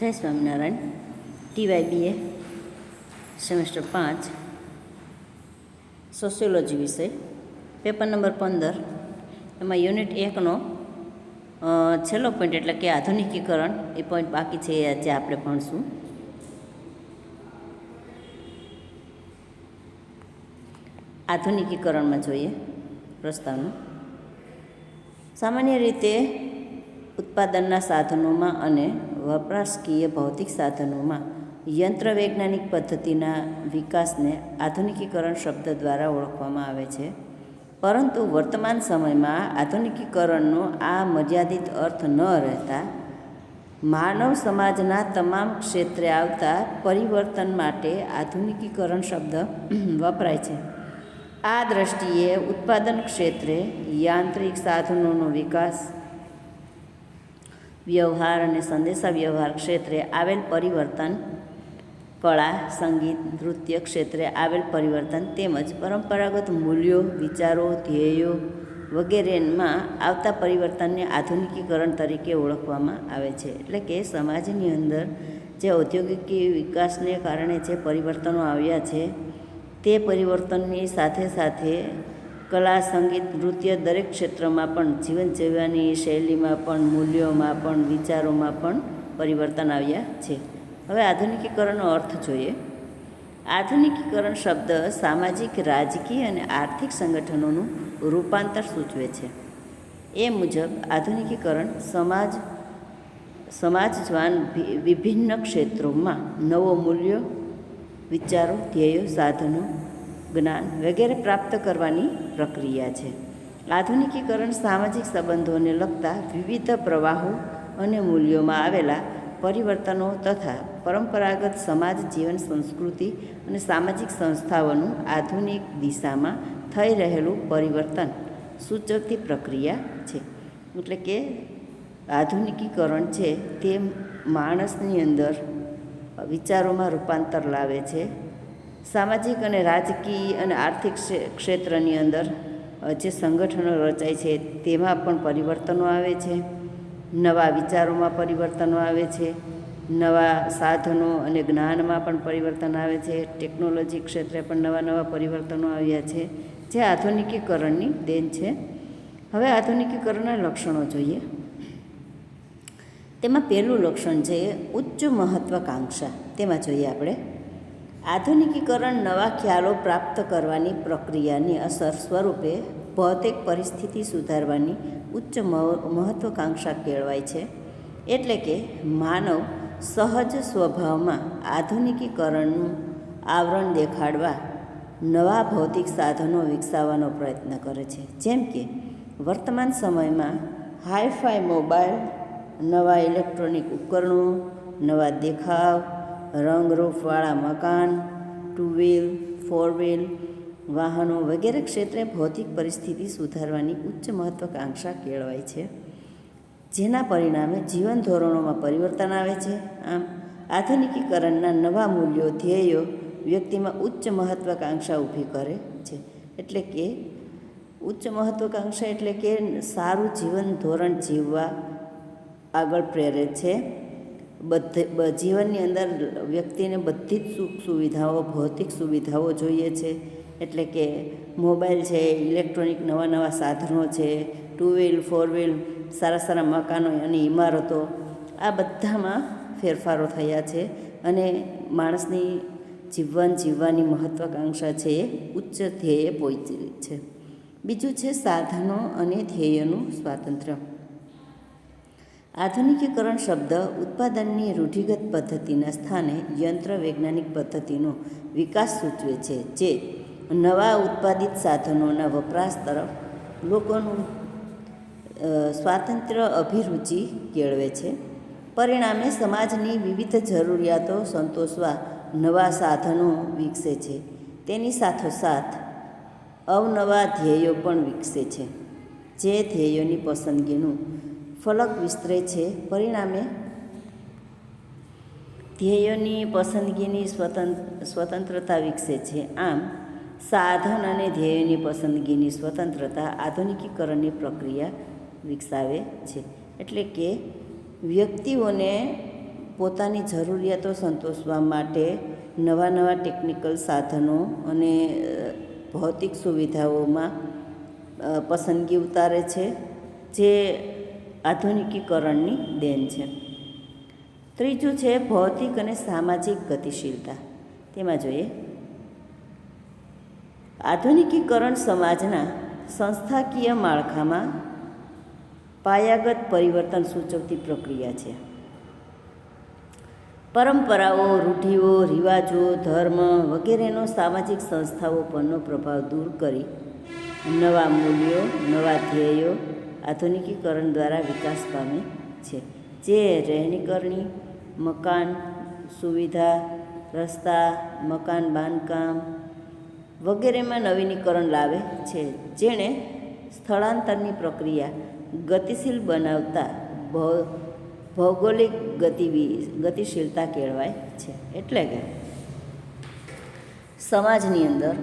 જય Swaminarayan TY BA semester પાંચ, sociology વિષય, પેપર નંબર પંદર, એમાં યુનિટ એકનો છેલ્લો પોઈન્ટ એટલે કે આધુનિકીકરણ, એ પોઈન્ટ બાકી છે આજે આપણે ભણશું. આધુનિકીકરણમાં જોઈએ પ્રસ્તાવનું સામાન્ય રીતે ઉત્પાદનના સાધનોમાં અને વપરાશકીય ભૌતિક સાધનોમાં યંત્ર વૈજ્ઞાનિક પદ્ધતિના વિકાસને આધુનિકીકરણ શબ્દ દ્વારા ઓળખવામાં આવે છે. પરંતુ વર્તમાન સમયમાં આધુનિકીકરણનો આ મર્યાદિત અર્થ ન રહેતા માનવ સમાજના તમામ ક્ષેત્રે આવતા પરિવર્તન માટે આધુનિકીકરણ શબ્દ વપરાય છે. આ દ્રષ્ટિએ ઉત્પાદન ક્ષેત્રે યાંત્રિક સાધનોનો વિકાસ વ્યવહાર અને સંદેશા વ્યવહાર ક્ષેત્રે આવેલ પરિવર્તન, કળા, સંગીત, નૃત્ય ક્ષેત્રે આવેલ પરિવર્તન તેમજ પરંપરાગત મૂલ્યો, વિચારો, ધ્યેયો વગેરેમાં આવતા પરિવર્તનને આધુનિકીકરણ તરીકે ઓળખવામાં આવે છે. એટલે કે સમાજની અંદર જે ઔદ્યોગિક વિકાસને કારણે જે પરિવર્તનો આવ્યા છે, તે પરિવર્તનની સાથે સાથે કલા, સંગીત, નૃત્ય દરેક ક્ષેત્રમાં પણ જીવન જીવવાની શૈલીમાં પણ, મૂલ્યોમાં પણ, વિચારોમાં પણ પરિવર્તન આવ્યા છે. હવે આધુનિકીકરણનો અર્થ જોઈએ. આધુનિકીકરણ શબ્દ સામાજિક, રાજકીય અને આર્થિક સંગઠનોનું રૂપાંતર સૂચવે છે. એ મુજબ આધુનિકીકરણ સમાજ સમાજવાન વિભિન્ન ક્ષેત્રોમાં નવો મૂલ્યો, વિચારો, ધ્યેયો, સાધનો જ્ઞાન વગેરે પ્રાપ્ત કરવાની પ્રક્રિયા છે. આધુનિકીકરણ સામાજિક સંબંધોને લગતા વિવિધ પ્રવાહો અને મૂલ્યોમાં આવેલા પરિવર્તનો તથા પરંપરાગત સમાજ, જીવન, સંસ્કૃતિ અને સામાજિક સંસ્થાઓનું આધુનિક દિશામાં થઈ રહેલું પરિવર્તન સૂચવતી પ્રક્રિયા છે. એટલે કે આધુનિકીકરણ છે તે માણસની અંદર વિચારોમાં રૂપાંતર લાવે છે સામાજિક અને રાજકીય અને આર્થિક ક્ષેત્રની અંદર જે સંગઠનો રચાય છે, તેમાં પણ પરિવર્તનો આવે છે. નવા વિચારોમાં પરિવર્તનો આવે છે. નવા સાધનો અને જ્ઞાનમાં પણ પરિવર્તન આવે છે. ટેકનોલોજી ક્ષેત્રે પણ નવા નવા પરિવર્તનો આવ્યા છે. જે આધુનિકીકરણની દેન છે. હવે આધુનિકીકરણના લક્ષણો જોઈએ. તેમાં પહેલું લક્ષણ છે ઉચ્ચ મહત્વાકાંક્ષા. તેમાં જોઈએ આપણે આધુનિકીકરણ નવા ખ્યાલો પ્રાપ્ત કરવાની પ્રક્રિયાની અસર સ્વરૂપે ભૌતિક પરિસ્થિતિ સુધારવાની ઉચ્ચ મહ- મહત્વાકાંક્ષા કેળવાય છે. એટલે કે માનવ સહજ સ્વભાવમાં આધુનિકીકરણનું આવરણ દેખાડવા નવા ભૌતિક સાધનો વિકસાવવાનો પ્રયત્ન કરે છે. જેમ કે વર્તમાન સમયમાં હાઈફાઈ મોબાઈલ, નવા ઇલેક્ટ્રોનિક ઉપકરણો, નવા દેખાવ રંગરૂપવાળા મકાન ટુ વ્હીલ ફોર વ્હીલ વાહનો વગેરે ક્ષેત્રે ભૌતિક પરિસ્થિતિ સુધારવાની ઉચ્ચ મહત્વાકાંક્ષા કેળવાય છે. જેના પરિણામે જીવન ધોરણોમાં પરિવર્તન આવે છે. આમ, આધુનિકીકરણના નવા મૂલ્યો, ધ્યેયો વ્યક્તિમાં ઉચ્ચ મહત્વાકાંક્ષા ઊભી કરે છે. એટલે કે, ઉચ્ચ મહત્વાકાંક્ષા એટલે કે સારું જીવન ધોરણ જીવવા આગળ પ્રેરે છે. બધે જીવનની અંદર વ્યક્તિને બધી જ સુખ સુવિધાઓ, ભૌતિક સુવિધાઓ જોઈએ છે. એટલે કે મોબાઈલ છે, ઇલેક્ટ્રોનિક નવા નવા સાધનો છે, ટુ વ્હીલ, ફોર વ્હીલ, સારા સારા મકાનો અને ઇમારતો આ બધામાં ફેરફારો થયા છે. અને માણસની જીવન જીવવાની મહત્વાકાંક્ષા છે એ ઉચ્ચ ધ્યેયે પહોંચી છે. બીજું છે સાધનો અને ધ્યેયનું સ્વાતંત્ર્ય. આધુનિકીકરણ શબ્દ ઉત્પાદનની રૂઢિગત પદ્ધતિના સ્થાને યંત્ર વૈજ્ઞાનિક પદ્ધતિનો વિકાસ સૂચવે છે, જે નવા ઉત્પાદિત સાધનોના વપરાશ તરફ લોકોનું સ્વાતંત્ર્ય અભિરુચિ કેળવે છે. પરિણામે સમાજની વિવિધ જરૂરિયાતો સંતોષવા નવા સાધનો વિકસે છે. તેની સાથોસાથ અવનવા ધ્યેયો પણ વિકસે છે. જે ધ્યેયોની પસંદગીનું ફલક વિસ્તરે છે. પરિણામે ધ્યેયોની પસંદગીની સ્વતંત્ર સ્વતંત્રતા વિકસે છે. આમ, સાધન અને ધ્યેયોની પસંદગીની સ્વતંત્રતા આધુનિકીકરણની પ્રક્રિયા વિકસાવે છે. એટલે કે વ્યક્તિઓને પોતાની જરૂરિયાતો સંતોષવા માટે નવા નવા ટેકનિકલ સાધનો અને ભૌતિક સુવિધાઓમાં પસંદગી ઉતારે છે. જે આધુનિકીકરણની દેન છે. ત્રીજું છે ભૌતિક અને સામાજિક ગતિશીલતા. તેમાં જોઈએ. આધુનિકીકરણ સમાજના સંસ્થાકીય માળખામાં પાયાગત પરિવર્તન સૂચવતી પ્રક્રિયા છે. પરંપરાઓ, રૂઢિઓ, રિવાજો, ધર્મ વગેરેનો સામાજિક સંસ્થાઓ પરનો પ્રભાવ દૂર કરી નવા મૂલ્યો, નવા ધ્યેયો આધુનિકીકરણ દ્વારા વિકાસ પામે છે. જે રહેણીકરણી, મકાન સુવિધા, રસ્તા, મકાન બાંધકામ વગેરેમાં નવીનીકરણ લાવે છે. જેણે સ્થળાંતરની પ્રક્રિયા ગતિશીલ બનાવતા ભૌગોલિક ગતિવિ, ગતિશીલતા કેળવાય છે. એટલે કે સમાજની અંદર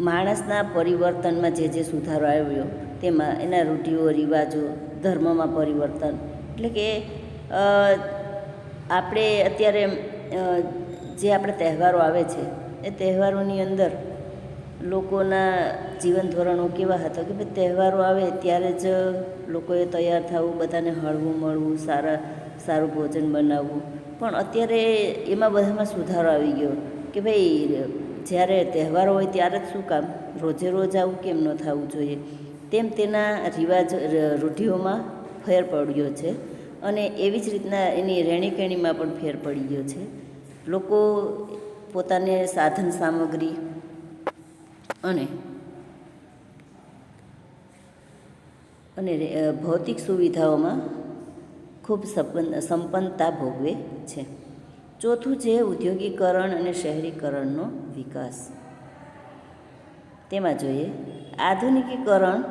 માણસના પરિવર્તનમાં જે જે સુધારો આવ્યો તેમાં એના રૂઢિઓ, રિવાજો, ધર્મમાં પરિવર્તન. એટલે કે આપણે અત્યારે જે આપણે તહેવારો આવે છે, એ તહેવારોની અંદર લોકોના જીવન ધોરણો કેવા હતા કે ભાઈ તહેવારો આવે ત્યારે જ લોકોએ તૈયાર થવું, બધાને હળવું મળવું, સારા, સારું ભોજન બનાવવું. પણ અત્યારે એમાં બધામાં સુધારો આવી ગયો કે ભાઈ જ્યારે તહેવારો હોય ત્યારે જ શું કામ? રોજે રોજ આવું કેમ ન થવું જોઈએ? તેમ તેના રિવાજ રૂઢિઓમાં ફેર પડ્યો છે અને એવી જ રીતના એની રહેણીકરણીમાં પણ ફેર પડી ગયો છે. લોકો પોતાને સાધન સામગ્રી અને અને ભૌતિક સુવિધાઓમાં ખૂબ સંપન્ન, સંપન્નતા ભોગવે છે. ચોથું છે ઉદ્યોગીકરણ અને શહેરીકરણનો વિકાસ. તેમાં જોઈએ, આધુનિકીકરણ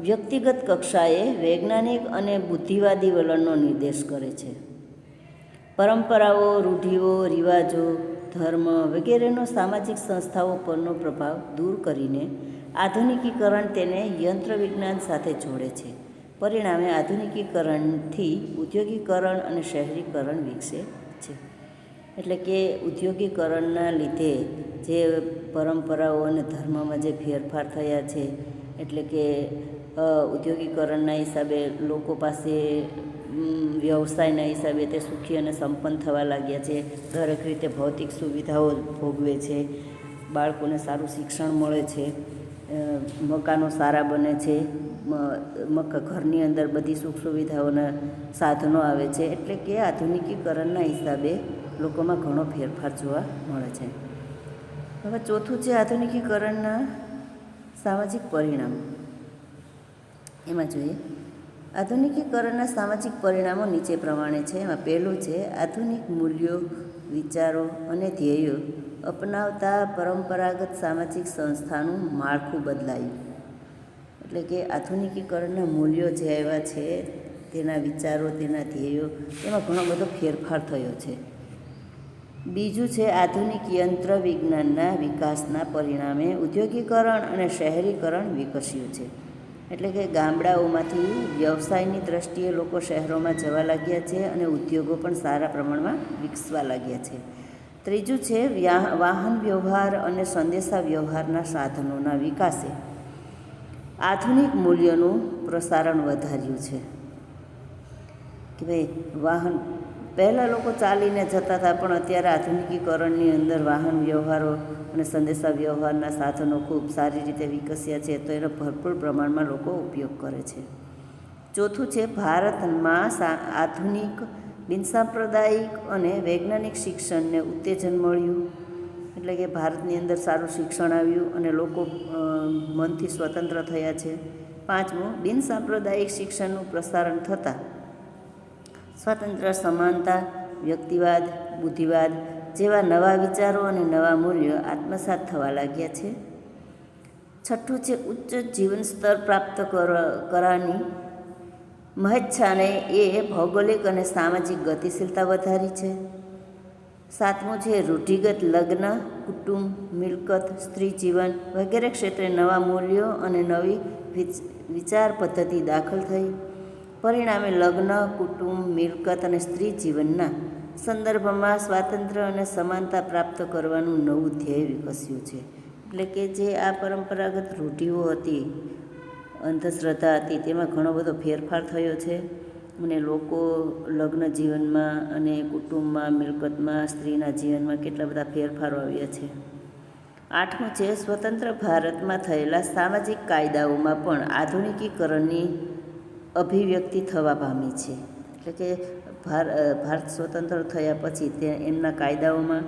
વ્યક્તિગત કક્ષાએ વૈજ્ઞાનિક અને બુદ્ધિવાદી વલણનો નિર્દેશ કરે છે. પરંપરાઓ, રૂઢિઓ, રિવાજો, ધર્મ વગેરેનો સામાજિક સંસ્થાઓ પરનો પ્રભાવ દૂર કરીને આધુનિકીકરણ તેને યંત્ર વિજ્ઞાન સાથે જોડે છે. પરિણામે આધુનિકીકરણથી ઉદ્યોગીકરણ અને શહેરીકરણ વિકસે છે. એટલે કે ઉદ્યોગીકરણના લીધે જે પરંપરાઓ અને ધર્મમાં જે ફેરફાર થયા છે, એટલે કે ઉદ્યોગીકરણના હિસાબે લોકો પાસે વ્યવસાયના હિસાબે તે સુખી અને સંપન્ન થવા લાગ્યા છે. દરેક રીતે ભૌતિક સુવિધાઓ ભોગવે છે. બાળકોને સારું શિક્ષણ મળે છે. મકાનો સારા બને છે. ઘરની અંદર બધી સુખ સુવિધાઓના સાધનો આવે છે. એટલે કે આધુનિકીકરણના હિસાબે લોકોમાં ઘણો ફેરફાર જોવા મળે છે. હવે ચોથું છે આધુનિકીકરણના સામાજિક પરિણામ. એમાં જોઈએ. આધુનિકીકરણના સામાજિક પરિણામો નીચે પ્રમાણે છે. એમાં પહેલું છે, આધુનિક મૂલ્યો, વિચારો અને ધ્યેયો અપનાવતા પરંપરાગત સામાજિક સંસ્થાનું માળખું બદલાયું. એટલે કે આધુનિકીકરણના મૂલ્યો જે આવ્યા છે, તેના વિચારો, તેના ધ્યેયો, એમાં ઘણો બધો ફેરફાર થયો છે. બીજું છે, આધુનિક યંત્ર વિજ્ઞાનના વિકાસના પરિણામે ઉદ્યોગીકરણ અને શહેરીકરણ વિકસ્યું છે. એટલે કે ગામડાઓમાંથી વ્યવસાયની દ્રષ્ટિએ લોકો શહેરોમાં જવા લાગ્યા છે અને ઉદ્યોગો પણ સારા પ્રમાણમાં વિકસવા લાગ્યા છે. ત્રીજું છે વાહન વ્યવહાર અને સંદેશા વ્યવહારના સાધનોના વિકાસે. આધુનિક મૂલ્યોનું પ્રસારણ વધાર્યું છે. કે ભાઈ, વાહન પહેલાં લોકો ચાલીને જતા હતા, પણ અત્યારે આધુનિકીકરણની અંદર વાહન વ્યવહારો અને સંદેશા વ્યવહારના સાધનો ખૂબ સારી રીતે વિકસ્યા છે, તો એનો ભરપૂર પ્રમાણમાં લોકો ઉપયોગ કરે છે. ચોથું છે ભારતમાં સા, આધુનિક, બિનસાંપ્રદાયિક અને વૈજ્ઞાનિક શિક્ષણને ઉત્તેજન મળ્યું. એટલે કે ભારતની અંદર સારું શિક્ષણ આવ્યું અને લોકો મનથી સ્વતંત્ર થયા છે. પાંચમું, બિનસાંપ્રદાયિક શિક્ષણનું પ્રસારણ થતાં સ્વતંત્ર, સમાનતા, વ્યક્તિવાદ, બુદ્ધિવાદ જેવા નવા વિચારો અને નવા મૂલ્યો આત્મસાત થવા લાગ્યા છે. છઠ્ઠું છે, ઉચ્ચ જીવન સ્તર પ્રાપ્ત કર, કરવાની. મહેચ્છાને એ ભૌગોલિક અને સામાજિક ગતિશીલતા વધારી છે. સાતમું છે, રૂઢિગત લગ્ન, કુટુંબ, મિલકત, સ્ત્રી જીવન વગેરે ક્ષેત્રે નવા મૂલ્યો અને નવી વિચ- વિચાર પદ્ધતિ દાખલ થઈ. પરિણામે લગ્ન, કુટુંબ, મિલકત અને સ્ત્રી જીવનના સંદર્ભમાં સ્વાતંત્ર્ય અને સમાનતા પ્રાપ્ત કરવાનું નવું ધ્યેય વિકસ્યું છે. એટલે કે જે આ પરંપરાગત રૂઢિઓ હતી, અંધશ્રદ્ધા હતી, તેમાં ઘણો બધો ફેરફાર થયો છે અને લોકો લગ્ન જીવનમાં અને કુટુંબમાં, મિલકતમાં, સ્ત્રીના જીવનમાં કેટલા બધા ફેરફારો આવ્યા છે. આઠમું છે, સ્વતંત્ર ભારતમાં થયેલા સામાજિક કાયદાઓમાં પણ આધુનિકીકરણની અભિવ્યક્તિ થવા પામી છે. એટલે કે ભાર ભારત સ્વતંત્ર થયા પછી તે એમના કાયદાઓમાં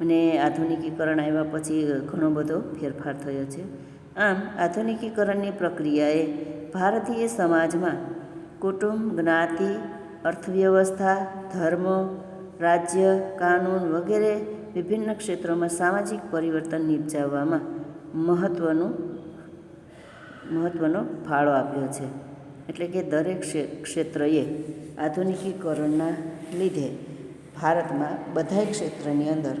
અને આધુનિકીકરણ આવ્યા પછી ઘણો બધો ફેરફાર થયો છે. આમ, આધુનિકીકરણની પ્રક્રિયાએ ભારતીય સમાજમાં કુટુંબ, જ્ઞાતિ, અર્થવ્યવસ્થા, ધર્મ, રાજ્ય, કાનૂન વગેરે વિભિન્ન ક્ષેત્રોમાં સામાજિક પરિવર્તન નિપજાવવામાં મહત્ત્વનું મહત્ત્વનો ફાળો આપ્યો છે. એટલે કે દરેક ક્ષેત્રએ આધુનિકીકરણના લીધે ભારતમાં બધાય ક્ષેત્રની અંદર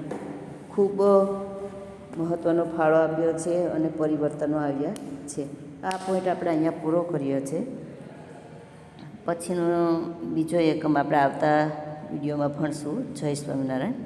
ખૂબ મહત્ત્વનો ફાળો આપ્યો છે અને પરિવર્તનો આવ્યા છે. આ પોઈન્ટ આપણે અહીંયા પૂરો કર્યો છે. પછીનો બીજો એકમ આપણે આવતા વિડીયોમાં ભણશું. જય સ્વામિનારાયણ.